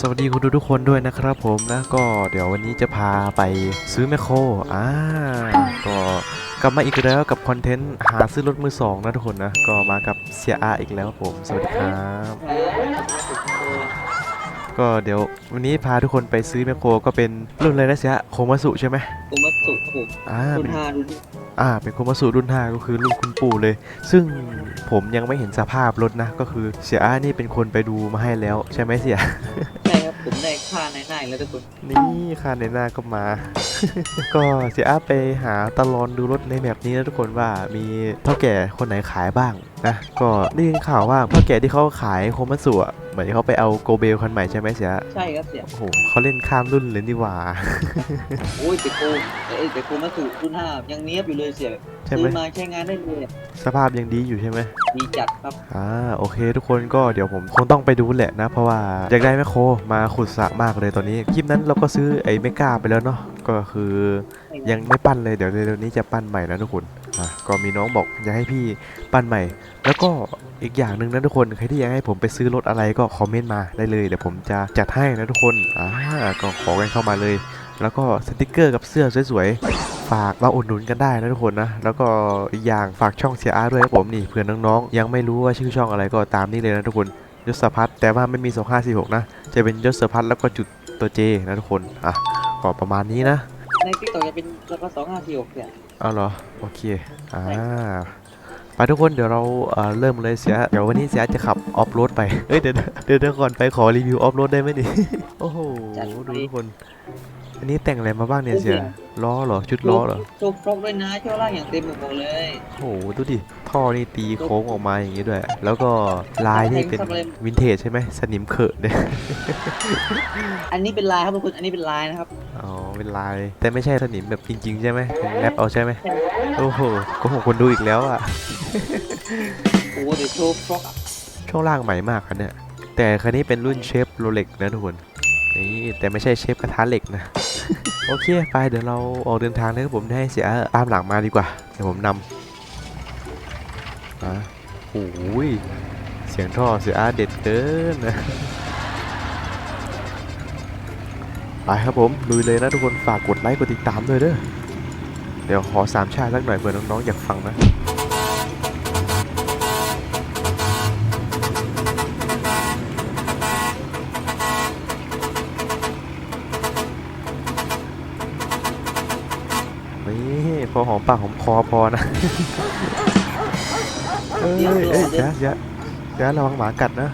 สวัสดีคุณทุกๆคนด้วยนะครับผมนะก็เดี๋ยววันนี้จะพาไปซื้อแมคโครอ่าก็กลับมาอีกแล้วกับคอนเทนต์หาซื้อรถมือสองนะทุกคนนะก็มากับเซียอาอีกแล้วผมสวัสดีครับ ก็เดี๋ยววันนี้พาทุกคนไปซื้อแมคโครก็เป็นรุ่นอะไรนะเซียโคมาสุใช่ไหมผมมาสุครับผมอ่าคุเป็ณนฮาดูดิอ่าเป็นโคมาสุรุ่น5ก็คือรุ่นคุณปู่เลย ซึ่งผมยังไม่เห็นสภาพรถนะก็คือเสียอานี่เป็นคนไปดูมาให้แล้วใช่ไหมเสียใช่ครับ ผมได้ค่าในหน้าแล้วทุกคนนี่ค่าในหน้าก็มา ก็เสียอาไปหาตลอนดูรถในแบบนี้นะทุกคนว่ามีเท่าแก่คนไหนขายบ้าง นะก็ได้ยินข่าวว่าเท่าแก่ที่เขาขายโคมัตสุอะเหมือนเขาไปเอาโกเบลคันใหม่ใช่ไหมเสียใช่ครับเสียโอ้โหเขาเล่นข้ามรุ่นเลยนี่หว่า โอ้ยแต่โกเอ้ยแต่โกมาสุรุ่นห้ายังเนี้ยบอยู่เลยเสียใช่ไหม ซื้อมาใช้งานได้เลยสภาพยังดีอยู่ใช่ไหมดีจัดครับ อ่าโอเค ทุกคนก็เดี๋ยวผมคงต้องไปดูแหละนะ เพราะว่าอยากได้แมคโครมาขุดสระมากเลยตอนนี้คลิปนั้นเราก็ซื้อไอ้เมกาไปแล้วเนาะก็คือยังไม่ปั้นเลยเดี๋ยวเร็วๆนี้จะปั้นใหม่นะทุกคน อะก็มีน้องบอกอยากให้พี่ปั้นใหม่ แล้วก็อีกอย่างหนึ่งนะทุกคนใครที่อยากให้ผมไปซื้อรถอะไรก็คอมเมนต์มาได้เลยเดี๋ยวผมจะจัดให้นะทุกคนอ่าก็ขอกันเข้ามาเลย แล้วก็สติกเกอร์กับเสื้อสวยๆฝากมาอุดหนุนกันได้นะทุกคนนะแล้วก็อีกอย่างฝากช่องเสียอาร์ด้วยนะผมนี่เพื่อนน้องๆยังไม่รู้ว่าชื่อช่องอะไรก็ตามนี่เลยนะทุกคนยศพัฒแต่ว่าไม่มี 2546 นะ จะเป็นยศพัฒน์แล้วก็จุดตัวเจนะทุกคนอะก็ประมาณนี้นะ ในติ๊กต็อกจะเป็นราคาสองห้าสี่หกเนี่ยเอาเหรอ โอเค อ่า ไปทุกคนเดี๋ยวเราเอ่อเริ่มเลยเสีย เดี๋ยววันนี้เสียจะขับออฟโรดไป เอ้ยเดี๋ยวเดี๋ยวเดี๋ยวก่อนไปขอรีวิวออฟโรดได้ไหมนี่ โอ้โห ดูทุกคน อันนี้แต่งอะไรมาบ้างเนี่ยเสียล้อเหรอชุดล้อเหรอโชว์ฟรอกด้วยนะช่วงล่างอย่างเต็มหมดเลยโอ้โหดูดิท่อนี่ตีโค้งออกมาอย่างนี้ด้วย แล้วก็ลายนี่เป็นวินเทจใช่ไหมสนิมเขอะเนี่ยอันนี้เป็นลายครับทุกคนอันนี้เป็นลายนะครับอ๋อเป็นลาย แต่ไม่ใช่สนิมแบบจริง ๆ ใช่ไหมเป็นแรปเอาใช่ไหมโอ้โหโก็หกคนดูอีกแล้วอะโอ้เดี๋ยวโชว์ฟรอกอะช่วงล่างใหม่มากคันเนี่ยแต่คันนี้เป็นรุ่นเชฟโรเล็กนะทุกคน นี่แต่ไม่ใช่เชฟกระทะเหล็กนะ โอเคไปเดี๋ยวเราออกเดินทางนะครับผมให้เสียตามหลังมาดีกว่า เดี๋ยวผมนำอะโอ้ยเสียงท่อเสียอาเด็ดเกินนะไปครับผมลุยเลยนะทุกคนฝากกดไลค์กดติดตามด้วยเด้อเดี๋ยวขอสามชาติสักหน่อยเผื่อน้องๆอยากฟังนะ อหอมปากหอมคอพอนะ เอ้ยเอ้ยยะยะยะระวังหมากัดนะ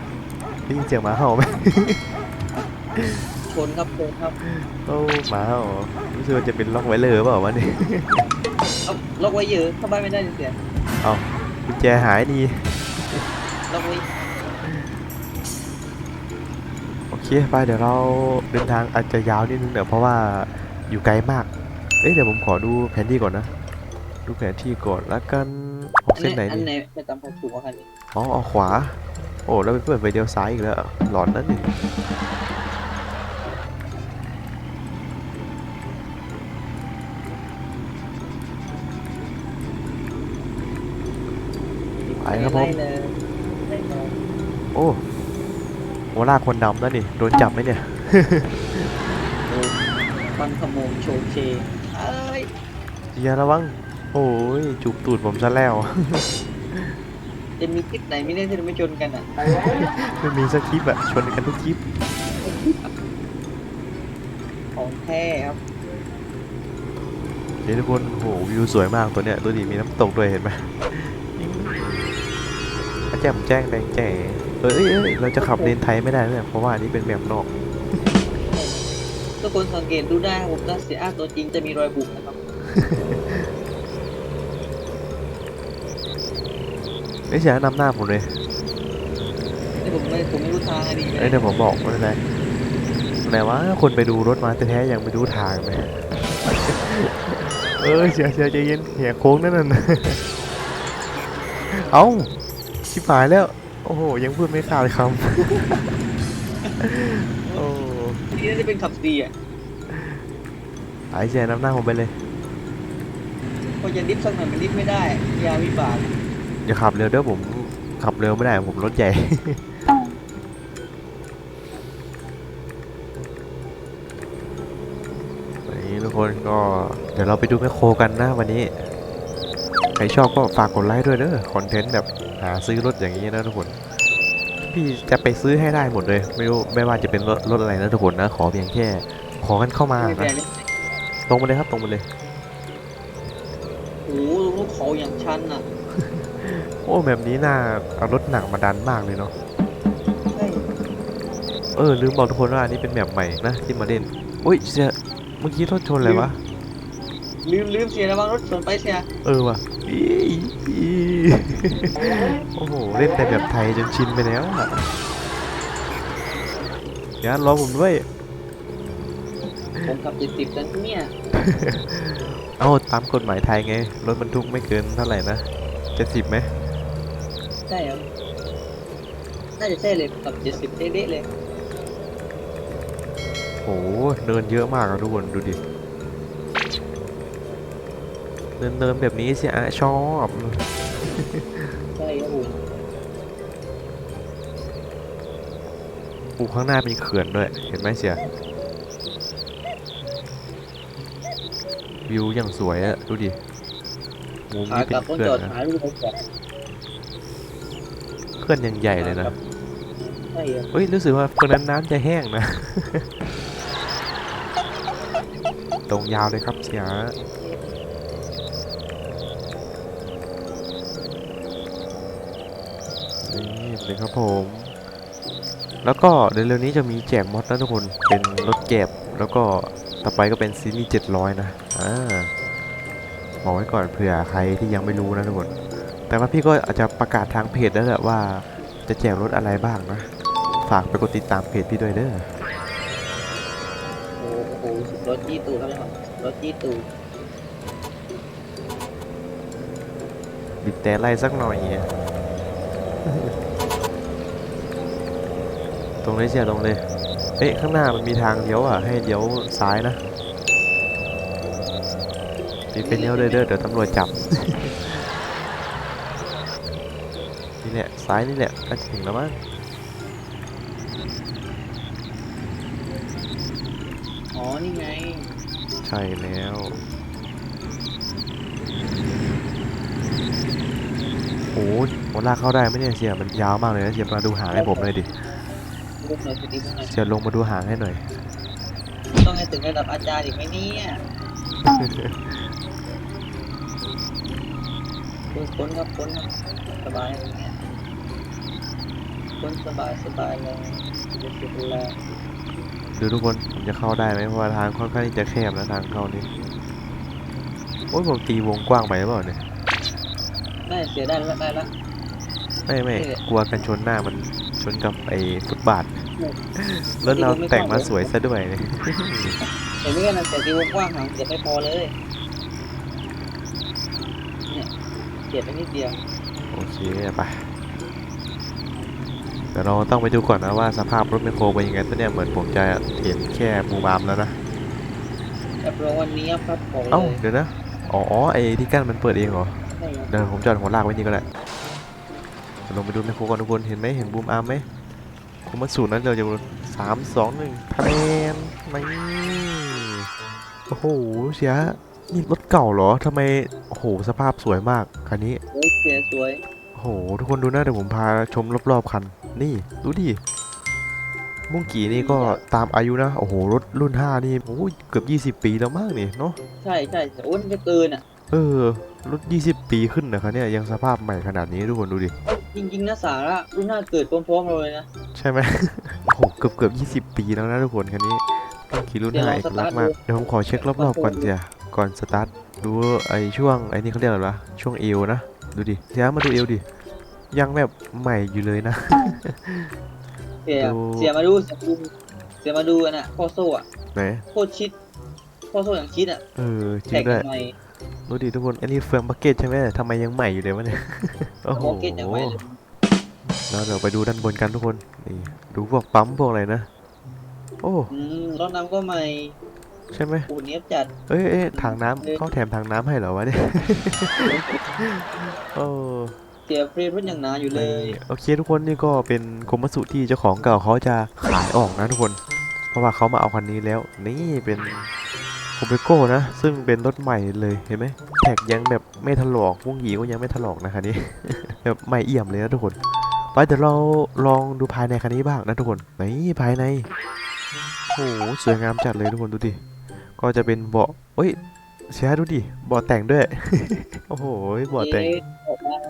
ได้ยินเสียงหมาเห่าไหมชนครับชนครับโอ้หมาเห่ารู้สึกว่าจะเป็นล็อกไว้เลยเปล่าวะนี่เอาล็อกไว้เยอะเข้าบ้านไม่ได้เสียกุญแจหายดีล็อกไว้โอเคไปเดี๋ยวเราเดินทางอาจจะยาวนิดนึงเดี๋ยวเพราะว่าอยู่ไกลมาก เอ้ยเดี๋ยวผมขอดูแผนที่ก่อนนะ ดูแผนที่ก่อนแล้วกันออกอันเส้นไหนอันดีไหนไปตามผมถูกกว่าคันนี้อ๋อออกขวา โอ้แล้วไปเปิดไฟเดียวซ้ายอีกแล้วหลอนนั่นนี่ไปครับผมไล่เลยไล่เลยโอ้โหลากคนดำนั่นนี่โดนจับไหมเนี่ยโอ้ฟันขโมงโชว์เคเอ้ยอย่าระวัง โอ้ยจูบตูดผมซะแล้ว จะมีคลิปไหนไม่ได้ที่เราไม่ชนกันอะไม่มีสักคลิปอะชนกันทุกคลิป ของแท้ครับเฮ้ยทุกคนโหวิวสวยมากตัวเนี้ยตัวดีมีน้ำตกด้วยเห็นไหมอาแจ่มแจ้งแดงแจ๋เอ้ยเอ้ยเอ้ยเราจะขับเลนไทยไม่ได้เนี่ยเพราะว่าอันนี้เป็นแบบนอก ทุกคนสังเกตดูได้ครับผมถ้าเสียอ้าตัวจริงจะมีรอยบุกนะครับ เอ้ยเสียนำหน้าผมเลยแต่ผมไม่ผมไม่รู้ทางอะดีไหมเอ้ยเดี๋ยวผมบอกว่าอะไรไหนวะคนไปดูรถมาแต่แท้ๆยังไปดูทางไหมเอ้ยเสียเสียใจเย็นแหกโค้งนั่นน่ะเอ้าชิบหายแล้ว โอ้โห ยังพูดไม่ขาดคำโอ้ที่น่าจะเป็นขับซีอะไอ้เสียนำหน้าผมไปเลยพอจะดิฟสักหน่อยมันดิฟไม่ได้ยาวิบาก อย่าขับเร็วเด้อผมขับเร็วไม่ได้ผมรถใหญ่วันนี้ทุกคนก็เดี๋ยวเราไปดูแมคโครกันนะวันนี้ ใครชอบก็ฝากกดไลค์ด้วยเด้อคอนเทนต์แบบหาซื้อรถอย่างนี้นะทุกคน พี่จะไปซื้อให้ได้หมดเลย ไม่รู้ไม่ว่าจะเป็นรถรถอะไรนะทุกคนนะ ขอเพียงแค่ ขอกันเข้ามานะตรงไปเลยครับตรงไปเลยโอ้โหเขาอย่างชันอะ อ้แบบนี้น่าเอารถหนักมาดันมากเลยเนาะใช่เออลืมบอกทุกคนว่าอันนี้เป็นแบบใหม่นะที่มาเล่นอุ้ยเสียเมื่อกี้รถชนอะไรวะลืมลืมเสียระวังรถชนไปเสียเออว่ะอีอีโอ้โหเล่นแต่แบบไทยจนชินไปแล้วอะเดี๋ยวรอผมด้วยผมขับติดติดกันเนี่ยเอาตามกฎหมายไทยไงรถบรรทุกไม่เกินเท่าไหร่นะเจ็ดสิบไหม ใช่ครับน่าจะใช่เลยขับเจ็ดสิบเด๊ะๆเลยโอ้โหเนินเยอะมากอะทุกคนดูดิ เนินเนินแบบนี้สิอะชอบ ใช่ครับผมปูข้างหน้าเป็นเขื่อนด้วย เห็นไหมเสีย วิวอย่างสวยอะดูดิมุมขานี้เป็กลันบต้องเขื่อจอดนนะหาลูกเขาก่อนเขื่อนยังใหญ่เลยนะ ใช่ครับเฮ้ยรู้สึกว่าตรงนั้นน้ำจะแห้งนะ ตรงยาวเลยครับเสียนี่เลยครับผม แล้วก็เร็วๆนี้จะมีแจกมอดนะทุกคน เป็นรถแก็บแล้วก็ต่อไปก็เป็นซีรีส์700 นะ อ่าบอกไว้ก่อนเผื่อใครที่ยังไม่รู้นะทุกคน แต่ว่าพี่ก็อาจจะประกาศทางเพจแล้วแหละว่าจะแจกรถอะไรบ้างนะ ฝากไปกดติดตามเพจพี่ด้วยเด้อโอ้โหรถจี้ตูดครับเนี่ยรถจี้ตูดบิดแต่ไล่สักหน่อยตรงเลยเชียตรงเลยเอ๊ะข้างหน้ามันมีทางเลี้ยวอะ ให้เลี้ยวซ้ายนะตีเป็นเลี้ยวเลยเด้อเดี๋ยวตำรวจจับ นี่แหละ ซ้ายนี่แหละก็ถึงแล้วมั้งอ๋อ นี่ไง ใช่แล้ว โอ้ยมันลากเข้าได้ไหมเนี่ยเสียมันยาวมากเลยนะเสียมาดูหางให้ผมเลยดิลูกหน่อยสติลูกหน่อยเสียลงมาดูหางให้หน่อย ต้องให้ถึงระดับอาจารย์อีกไหมเนี่ยคุณค้นครับค้นครับสบายอย่างเงี้ย ค้นสบายสบายเลยเดี๋ยวเสียเวลาดูทุกคนผมจะเข้าได้ไหมเพราะว่าทางค่อนข้างที่จะแคบนะทางเข้านี่โอ้ยผมตีวงกว้างไปหรือเปล่าเนี่ยได้เสียได้แล้วได้แล้วไม่ไม่เออกลัวกันชนหน้ามันชนกับไอ้ฟุตบาทเออรถเราไม่แต่งกว้างมาเลยสวยซะด้วยเนี่ยเห็นไหมกันนะแต่ตีวงกว้างหางเสียไม่พอเลยเนี่ยเสียไปนิดเดียวโอเคไป เดี๋ยวเราต้องไปดูก่อนนะว่าสภาพรถแมคโครเป็นยังไงตอนเนี้ยเหมือนผมจะเห็นแค่บูมอาร์มแล้วนะรับรองวันนี้ครับบอกเลเอ้ายเดี๋ยวนะอ๋อไอ้ที่กั้นมันเปิดเองเหรอใช่ครับเดี๋ยวผมจอดหัวลากไว้นี่ก็ได้เดี๋ยวลงไปดูแมคโครก่อนทุกคนเห็นไหมเห็นบูมอาร์มไหมผมมาสูตรนั้นเราจะสามสองหนึ่งคะแนนนี่โอ้โหเสียนี่รถเก่าเหรอทำไมโอ้โหสภาพสวยมากคันนี้โอ้ยเสียสวยโอ้โหทุกคนดูนะเดี๋ยวผมพาชมรอบๆคัน นี่ดูดิมุ้งกี่นี่ก็ตามอายุนะ โอ้โหรถรุ่น 5 นี่โอ้ยเกือบ 20 ปีแล้วมากนี่เนาะใช่ใช่แต่โอ้ยมันจะเกินอะ เออ รถ 20 ปีขึ้นนะครับเนี่ยยังสภาพใหม่ขนาดนี้ทุกคนดูดิเอ้ยจริง ๆนะสาระรุ่นหน้าเกิดพร้อมๆเราเลยนะ ใช่ไหมโอ้โหเกือบเกือบ20 ปีแล้วนะทุกคนคันนี้มุ้งกี่รุ่นเดี๋ยว5ลองเอกลักษณ์สตาร์ทมากดูเดี๋ยวผมขอเช็ครอบๆก่อนเสียก่อนสตาร์ทดูไอช่วงไอนี่เขาเรียกอะไรวะช่วงเอวนะ ดูดิเสียมาดูเอวดิ ยังแบบใหม่อยู่เลยนะ เสียดู เสียมาดูเสียมาดูเสียมาดูกันอะข้อโซ่อะไหนโคตรชิดข้อโซ่อย่างชิดอะเออจริแท็งกด้วยทำไม ดูดิทุกคนอันนี้เฟืองบักเก็ตใช่ไหมทำไมยังใหม่อยู่เลยวะเนี่ย โอ้โหโมเก็ตอย่างไรเลย แล้วเดี๋ยวไปดูด้านบนกันทุกคนนี่ดูพวกปั๊มพวกอะไรนะ โอ้อืมรถน้ำก็ใหม่ใช่ไหมปูนเนี้ยบจัด เอ้ยเอ้ยถังน้ำเขาแถมถังน้ำให้เหรอวะเนี่ย โอ้เสียฟรีรุ่นอย่างหนาอยู่เลย โอเคทุกคนนี่ก็เป็นคมัสุที่เจ้าของเก่าเขาจะขายออกนะทุกคน เพราะว่าเขามาเอาคันนี้แล้ว นี่เป็นโอเปโก้นะ ซึ่งเป็นรถใหม่เลยเห็นไหมแท็กยังแบบไม่ถลอกวงหยีก็ยังไม่ถลอกนะคันนี้แบบใหม่เอี่ยมเลยนะทุกคน ไปเดี๋ยวเราลองดูภายในคันนี้บ้างนะทุกคนนี่ภายในโอ้โหสวยงามจัดเลยทุกคนดูดิก็จะเป็นเบาะเฮ้ยเชียดูดิเบาะแต่งด้วยโอ้โหเบาะแต่ง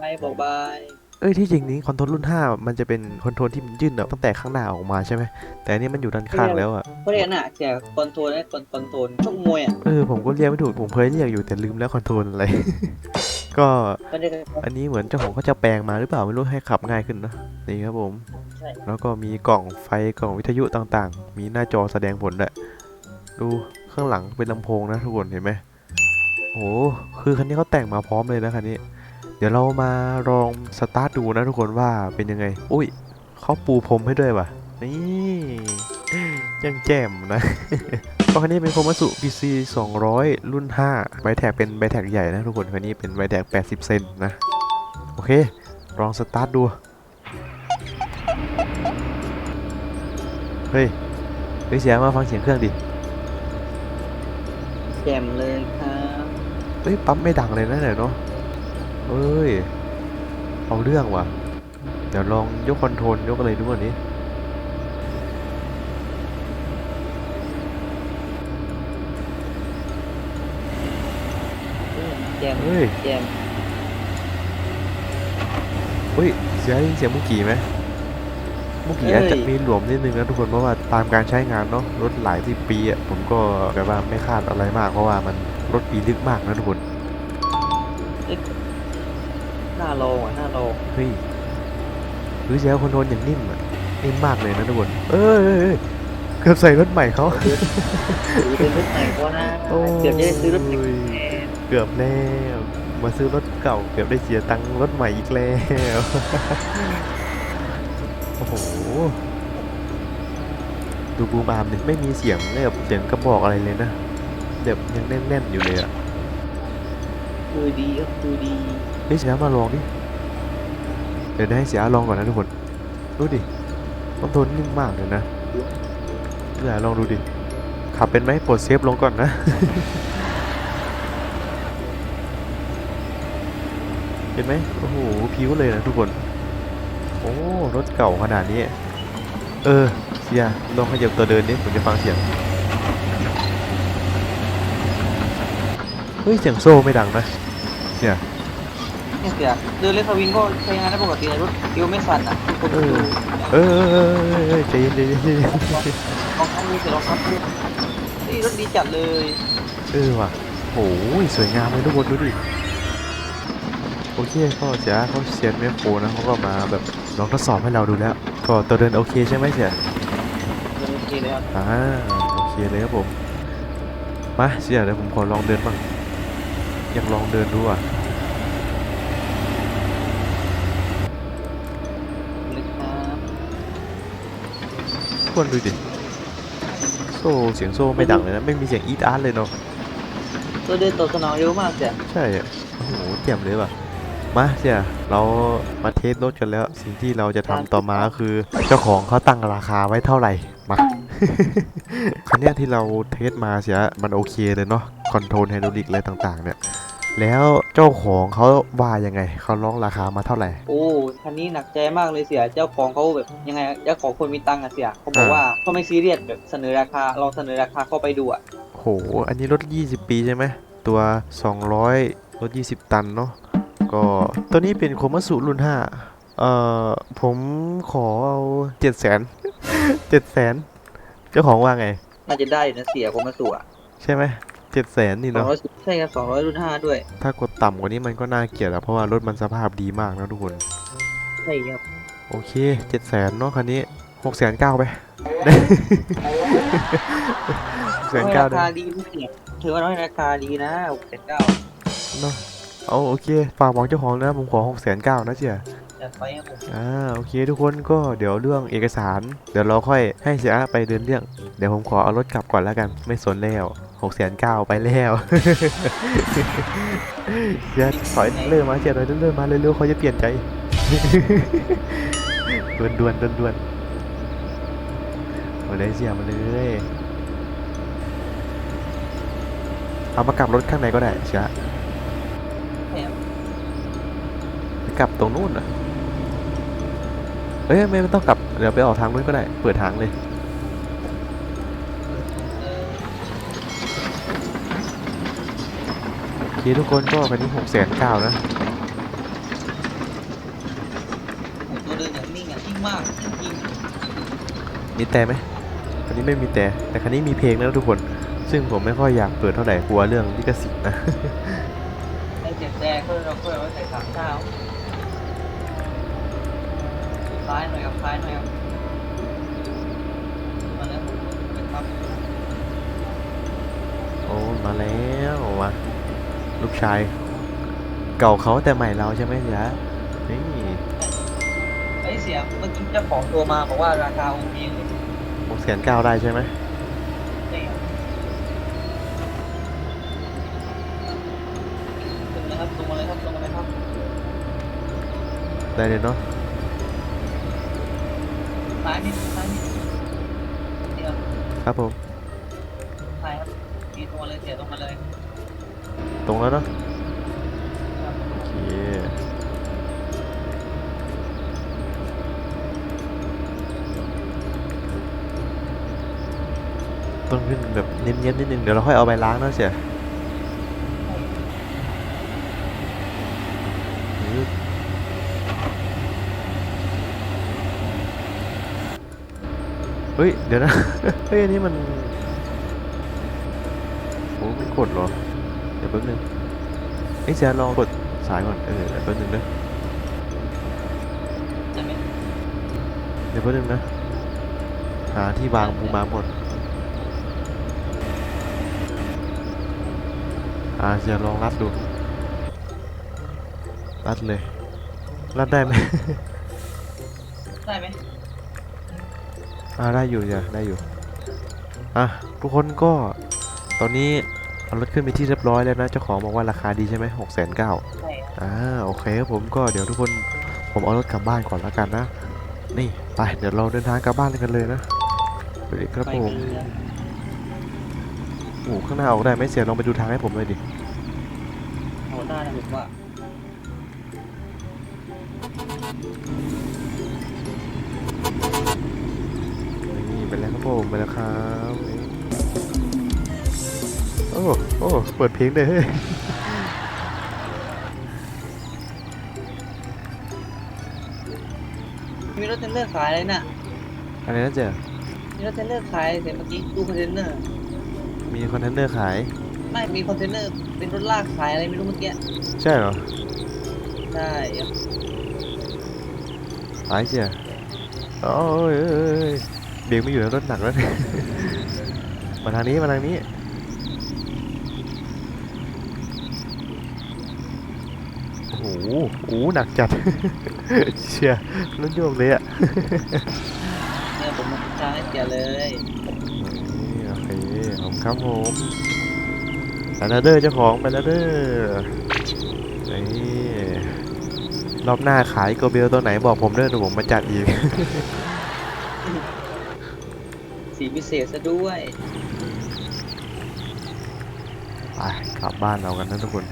ายบอกบายเอ้ยที่จริงนี้คอนโทรลรุ่น 5 มันจะเป็นคอนโทรลที่มันยื่นออกตั้งแต่ข้างหน้าออกมาใช่ไหมแต่อันนี้มันอยู่ด้านข้างแล้วอะเขาเรียกน่ะเสียคอนโทรลนะคอนคอนโทรลชกมวยอะเออผมก็เรียกไม่ถูกผมเคยเรียกอยู่แต่ลืมแล้วคอนโทรลอะไร ก็เขาเรียกอันนี้เหมือนเจ้าของเขาจะแปลงมาหรือเปล่าไม่รู้ให้ขับง่ายขึ้นนะนี่ครับผมใช่แล้วก็มีกล่องไฟกล่องวิทยุต่างๆ มีหน้าจอแสดงผลด้วยดูข้างหลังเป็นลำโพงนะทุกคนเห็นไหมโอ้คือคันนี้เขาแต่งมาพร้อมเลยนะคันนี้ เดี๋ยวเรามาลองสตาร์ทดูนะทุกคนว่าเป็นยังไง อุ้ยเขาปูพรมให้ด้วยว่ะ นี่ยังแจ่มนะก็คันนี้เป็นโคมัสุ PC 200 รุ่น 5 ใบแท็กเป็นใบแท็กใหญ่นะทุกคน คันนี้เป็นใบแท็ก 80 เซนนะ โอเค ลองสตาร์ทดู เฮ้ยเฮ้ยเสียงมาฟังเสียงเครื่องดิแจ่มเลยครับ เฮ้ย ปั๊มไม่ดังเลยนะเนี่ยเนาะ เอ้ย เอาเรื่องว่ะ เดี๋ยวลองยกคอนโทรลยกอะไรดูก่อนนี้แจ่มเฮ้ยแจ่มเฮ้ย เสียงได้ยินเสียงมุกกี้ไหมมุกกี้อาจจะมีหลวมนิดนึงนะทุกคนเพราะว่าตามการใช้งานเนาะรถหลายสิบปีอะผมก็แบบว่าไม่คาดอะไรมากเพราะว่ามันรถปีลึกมากนะทุกคน หน้าโลงอะหน้าโลงเฮ้ยหรือเสียงคอนโทรลอย่างนิ่มอะนิ่มมากเลยนะทุกคนเอ้ยเอ้ยเอ้ยเกือบใส่รถใหม่เขาหรือเป็นรถไหนก็นะโอ้เกือบจะได้ซื้อรถไหนยเกือบแล้วมาซื้อรถเก่าเกือบได้เสียตังค์รถใหม่อีกแล้วโอ้โหดูบูมามเนี่ยไม่มีเสียงแบบเสียงกระบอกอะไรเลยนะแบบยังแน่นๆอยู่เลยอะคือดีก็คือดีเฮ้ยเสียมาลองดิ เดี๋ยวได้ให้เสียลองก่อนนะทุกคน ดูดิมันโดนนิ่มมากเลยนะเสียลองดูดิ ขับเป็นไหมปลดเซฟลงก่อนนะเห็นไหมโอ้โหผิวเลยนะทุกคน โอ้รถเก่าขนาดนี้ เออเสียลองขยับตัวเดินนิผมจะฟังเสียงเฮ้ยเสียงโซ่ไม่ดังนะเสีย เนี่ยเสียเดินเล่นสวิงก็ใช้งานได้ปกติเลยรถเกียวไม่สั่นอะทุกคนเอดูอเออเออเออเออเออใจเย็นใจเย็นใจเย็นลองทำดูเสียลองทำดูนี่รถดีจัดเลยเออว่ะโอ้ยสวยงามเลยทุกคนดูดิโอเคก็เสียเขาเซียนแมคโครนะเขาก็มาแบบลองทดสอบให้เราดูแล้ว ก็ตัวเดินโอเคใช่ไหมเสียโอเคเลยครับอ่าโอเคเลยครับผมมาเสียเดี๋ยวผมขอลองเดินบ้างอยากลองเดินดูอะ เลยครับ ทุกคนดูดิ โซ่เสียงโซ่ไม่ดังเลยนะ ไม่มีเสียงอีดอาร์ตเลยเนาะตัวเดินตอบสนองเร็วมากเสียใช่อะโอ้โหเจียมเลยว่ะมาเสียเรามาเทสรถกันแล้ว สิ่งที่เราจะทำต่อมาก็คือ เจ้าของเขาตั้งราคาไว้เท่าไหร่มา คันเนี้ยที่เราเทสมาเสียมันโอเคเลยเนาะคอนโทรลไฮดรอลิกอะไรต่างๆเนี่ย แล้วเจ้าของเขาว่ายังไงเขาร้องราคามาเท่าไหร่ โอ้คันนี้หนักใจมากเลยเสีย เจ้าของเขาแบบยังไงเจ้าของคนมีตังค์อะเสียเขาบอกอ่าว่าเขาไม่ซีเรียสแบบเสนอราคาเราเสนอราคาเข้าไปดูอะโห อันนี้รถ 20 ปีใช่ไหม ตัว 200 รถ 20 ตันเนาะ ก็ตัวนี้เป็นโคมัสุรุ่น 5 เอ่อ ผมขอเอา7 0 0 0 0 0 7 0 0 0 0เจ้าของว่าไง น่าจะได้อยู่นะเสียผมมาสู่อะใช่ไหม 7 0 0 0 0 0นี่สองเนาะร้อยใช่ครับสองร้อยรุ่นห้าด้วย ถ้ากดต่ำกว่านี้มันก็น่าเกลียดอะเพราะว่ารถมันสภาพดีมากนะทุกคน ใช่ครับโอเค7 0 0 0 0เนาะคันนี้6 0 0 0 0ไป6 0 0 0รา0คาได้ดีนะเสียถือว่าน้อยราคาดีนะหกแสนเก้าเนาะเอาโอเคฝากบอกเจ้าของนะผมขอ6 0 0 0 0นะเจียจัดไปครับผมอ่าโอเคทุกคนก็เดี๋ยวเรื่องเอกสาร เดี๋ยวเราค่อยให้เสียไปเดินเรื่อง เดี๋ยวผมขอเอารถกลับก่อนแล้วกันไม่สนแล้ว หกแสนเก้าไปแล้วเสียถอยเริ่มมาเสียถอยเริ่มมาเร็วๆเขาจะเปลี่ยนใจด่วนด่วนด่วนด่วนๆมาเลยเสียมาเลยเอามากลับรถข้างในก็ได้เชียแถมไปกลับตรงนู้นอะเอ้ยไม่ไม่ต้องกลับเดี๋ยวไปออกทางนู้นก็ได้ เปิดทางเลย เออ โอ เคทุกคนก็คันนี้หกแสนเก้านะผมตัวเดินอย่างนิ่งอะนิ่งมากจริงมีแต่ไหมคันนี้ไม่มีแต่แต่คันนี้มีเพลงนะทุกคน ซึ่งผมไม่ค่อยอยากเปิดเท่าไหร่กลัวเรื่องลิขสิทธิ์นะๆไอ้เจ็บแดงก็เราก็เอาไว้ใส่สามเท้าซ้ายหน่อยครับซ้ายหน่อยครับ ลูกชาย เก่าเขาแต่ใหม่เราใช่ไหมจ๊ะนี่ไอ้เสียเมื่อกี้เจ้าของตัวมาบอกว่าราคาโอเคเลยหกแสนเก้าได้ใช่ไหมนี่ครับตรงนะครับตรงมาเลยครับตรงมาเลยครับได้เลยเนาะซ้ายนิดซ้ายนิดเดี๋ยวครับผมซ้ายครับดีตรงมาเลยเสียตรงมาเลย ตรงแล้วเนาะโอเคต้องขึ้นแบบเนียนๆนิดนึง เดี๋ยวเราค่อยเอาไปล้างนะเสียเฮ้ย เดี๋ยวนะ เฮ้ย อันนี้มัน โอ้ไม่กดเหรอ เดี๋ยวแป๊บนึงเอ้ยเสียลองกดสายก่อน เออเดี๋ยวแป๊บนึงนะจะไม่เดี๋ยวแป๊บนึงนะ หาที่วางปูมาหมดอ่าเสียลองรัดดู รัดเลย รัดได้ไหม ได้ไหมอ่าได้อยู่จ้ะได้อยู่ อะ ทุกคนก็ตอนนี้ เอารถขึ้นไปที่เรียบร้อยแล้วนะ เจ้าของบอกว่าราคาดีใช่ไหมหกแสนเก้าใช่ครับอ่าโอเคครับผมก็เดี๋ยวทุกคนผมเอารถกลับบ้านก่อนแล้วกันนะ นี่ไปเดี๋ยวเราเดินทางกลับบ้านกันเลยนะสวัสดีครับไปผกัมนเลยโอ้ข้างหน้าออกได้ไหมเสียลองไปดูทางให้ผมเลยดิเอาได้นะผมว่านี่ไปแล้วครับผมไปแล้วครับนี่โอ้โอ้เปิดเพลงเลยเฮ้ยมีรถเทรลเลอร์ขายอะไรน่ะอะไรนะเจ๊มีรถเทรลเลอร์ขายเสียเมื่อกี้ตู้คอนเทนเนอร์ มีคอนเทนเนอร์ขาย ไม่มีคอนเทนเนอร์เป็นรถลากขายอะไรไม่รู้เมื่อกี้ใช่เหรอใช่ครับขายเจ๊โอ้ยเอ้ยเอ้ยเบรกไม่อยู่แล้วรถหนักแล้วเนี่ยมาทางนี้มาทางนี้ โอ้โหโอ้โหหนักจัด เชียรถโยกเลยอะเนี่ยผมมาทางให้เสียเลยนี่โอเคผมครับผมไปแล้วเด้อเจ้าของไปแล้วเด้อนี่รอบหน้าขายโกเบลตัวไหนบอกผมเด้อเดี๋ยวผมมาจัดอีก สีพิเศษซะด้วย ไปกลับบ้านเรากันนะทุกคน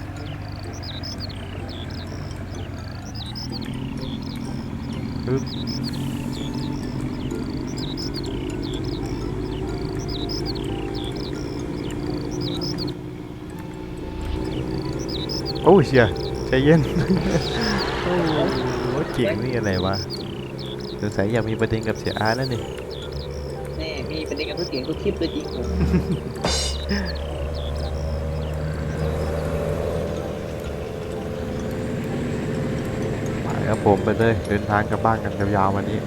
ปึ๊บโอ้เชียใจเย็น โอ้โหเก่งนี่อะไรวะสงสัยอยากมีประเด็นกับเสียอาร์ตแล้วนี่นี่มีประเด็นกับรถเก๋งทุกคลิปเลยจริงผม ไป ครับผมไปเลยเดินทางกลับบ้านกันยาวๆวันนี้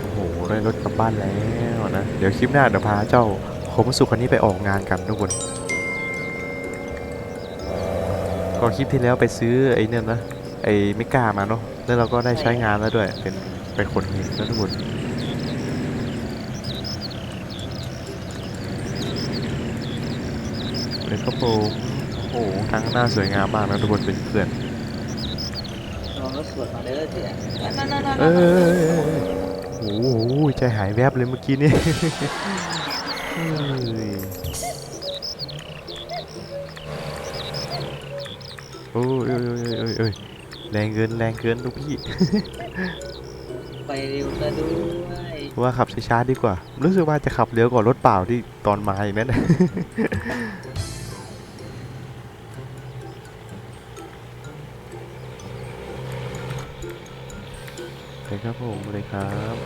โอ้โหได้รถกลับบ้านแล้วนะ เดี๋ยวคลิปหน้าเดี๋ยวพาเจ้าโคมสุคันนี้ไปออกงานกันทุกคนก็คลิปที่แล้วไปซื้อไอ้เนี่ยนะไอ้ไม่กล้ามาเนาะแล้วเราก็ได้ใช้งานแล้วด้วยเป็นไปขนหินนะทุกคนเลยครับผม อ้โหทางหน้าสวยงามมากนะทุกคนเป็นเพื่อนลองรถสวนมาเลยเสียนั่นนั่นนั่นเออโอ้โหใจหายแวบเลยเมื่อกี้นี่เฮ้ยโอ้ยโอ้ยโอ้ยโอ้ยโอ้ยแรงเกินแรงเกินลูกพี่ ไปเร็วซะด้วยว่าขับช้าๆดีกว่า รู้สึกว่าจะขับเร็วกว่ารถเปล่าที่ตอนมาอีกนั่น ครับผมเลยครับ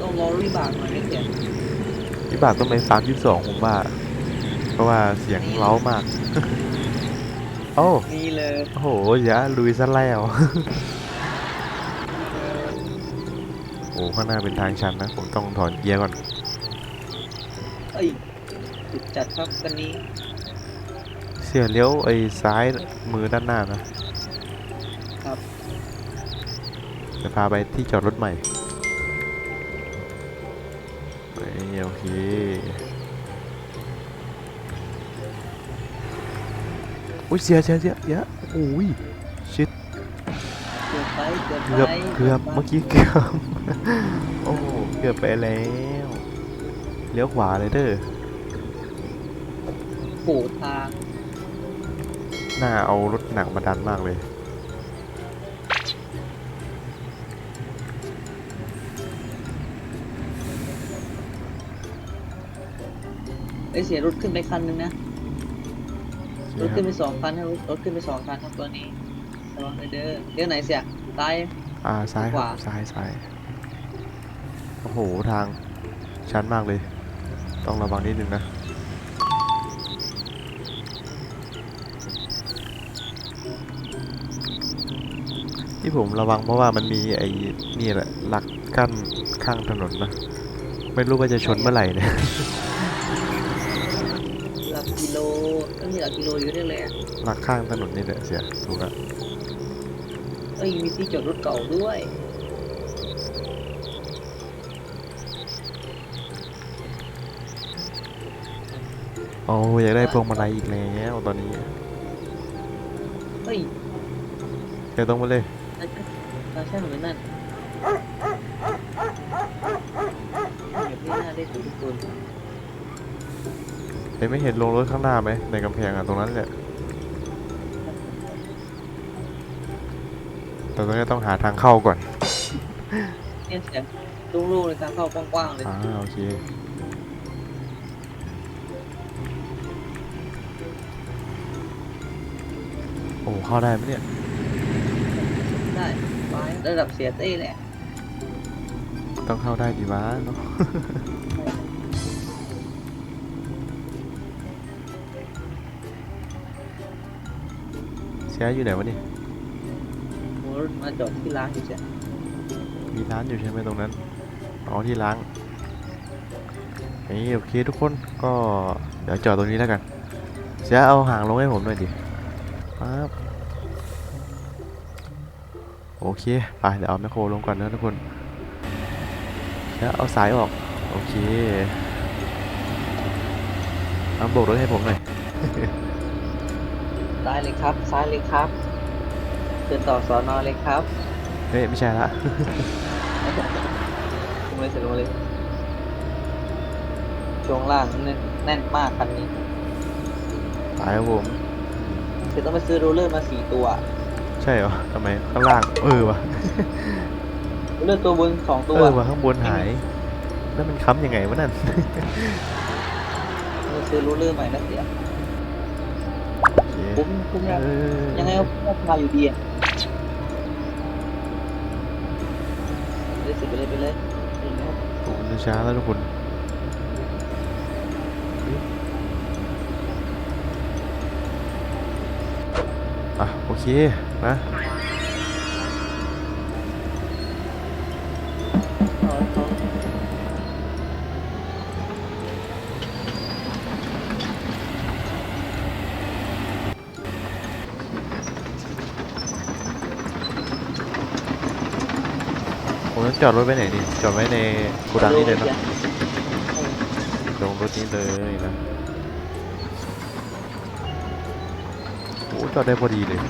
ต้องรอรีบากหน่อยนะเสียวิบากต้องไปฟาร์มยี่สิบสองผมว่า เพราะว่าเสียงเล้ามาก โอ้นี่เลยโอ้โหอย่าลุยซะแล้วโอ้ข้างหน้าเป็นทางชันนะ ผมต้องถอนเกียร์ก่อนเอ้ยจุดจัดครับกันนี้ เสียเลี้ยวไอ้ซ้ายมือด้านหน้านะ พาไปที่จอดรถใหม่เอ้ยโอเคอุ้ยเสียเสียเสียเสียโอ้ยชิดเกือบไปเกือบเกือบไปเกือบไปเมื่อกี้เกือบโอ้เกือบไปแล้วเลี้ยวขวาเลยเด้อโอ้ทางหน้าเอารถหนักมาดันมากเลย ไอยเสียรถขึ้นไปคันนึงนะ รถขึ้นไปสองคันให้รถรถขึ้นไปสองคันครับตัวนี้ระวังเลยเด้อเลี้ยวไหนเสียซ้ายอ่าซ้ายคขรับวาซ้ายซ้ายโอ้โหทางชันมากเลย ต้องระวังนิดนึงนะที่ผมระวังเพราะว่ามันมีไอ้นี่แหละหลักกั้นข้างถนนนะ ไม่รู้ว่าจะชนเมื่อไหร่เนี่ย ต้องมีหลักกิโลอยู่ด้วยเลยอะหลักข้างถนนนี่แหละเสียถูกอะเอ้ยมีที่จอดรถเก่าด้วยโอ้อยากได้พวงมาลัยอีกแล้วตอนนี้เฮ้ยเดี๋ยวตรงมาเลยตาช่ตาช่างเหมือนนั่นแบบนี้น่าได้ถือทุกคน เห็ไม่เห็นลงรถข้างหน้าไหมในกำแพงอะตรงนั้นแหละแต่ตอนนี้ต้องหาทางเข้าก่อนเนี่ยเสียงลูกๆเลยทางเข้ากว้างๆเลยอ่าโอเคโอ้เข้าได้ไหมเนี่ยได้ไว้ระดับเสียเต้แหละต้องเข้าได้ดีวะเนาะ เสียอยู่ไหนวะนี่หัวรถมาจอดที่ร้านอยู่เสียมีร้านอยู่ใช่ไหมตรงนั้นอ๋อที่ล้างนี่โอเคทุกคนก็เดี๋ยวจอดตรงนี้แล้วกัน เสียเอาห่างลงให้ผมหน่อยดิปั๊บโอเคไปเดี๋ยวเอาแมคโครลงก่อนนะทุกคนแล้วเอาสายออก โอเคเอาโบกรถให้ผมหน่อยซ้ายเลยครับ ซ้ายเลยครับเดินต่อสอนอเลยครับเฮ้ยไม่ใช่ละ ลงเลยเสร็จลงเลยช่วงล่างแน่นแน่นมากคันนี้ไปครับผม คือต้องไปซื้อโรลเลอร์มาสี่ตัวใช่เหรอทำไมข้างล่างเออวะโรลเลอร์ตัวบนสองตัวเออวะข้างบนหายแล้วมันค้ำยังไงวะนั่นต้องไปซื้อโรลเลอร์ใหม่นะเสียโอเคคุ้มคุ้มนะเออยังไงก็คุ้มราคาอยู่ดีอะไปเลยสิไปเลยไปเลยไปเลยโอ้มันช้าแล้วทุกคนอะโอเคนะ จอดรถไปไหนดิจอดไว้ในโกดังนี้เลยนะลงรถนี้เลยนะโอ้จอดได้พอดีเลย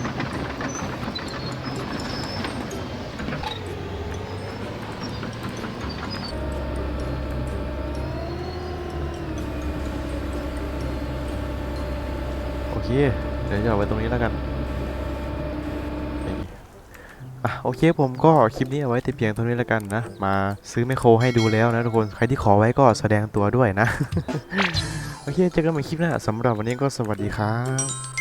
โอเคเดี๋ยวจอดไว้ตรงนี้แล้วกัน เคผมก็คลิปนี้เอาไว้แต่เพียงเท่านี้แล้วกันนะ มาซื้อไมโครให้ดูแล้วนะทุกคน ใครที่ขอไว้ก็แสดงตัวด้วยนะ โอเคเจอกันใหม่คลิปหน้าสำหรับวันนี้ก็สวัสดีครับ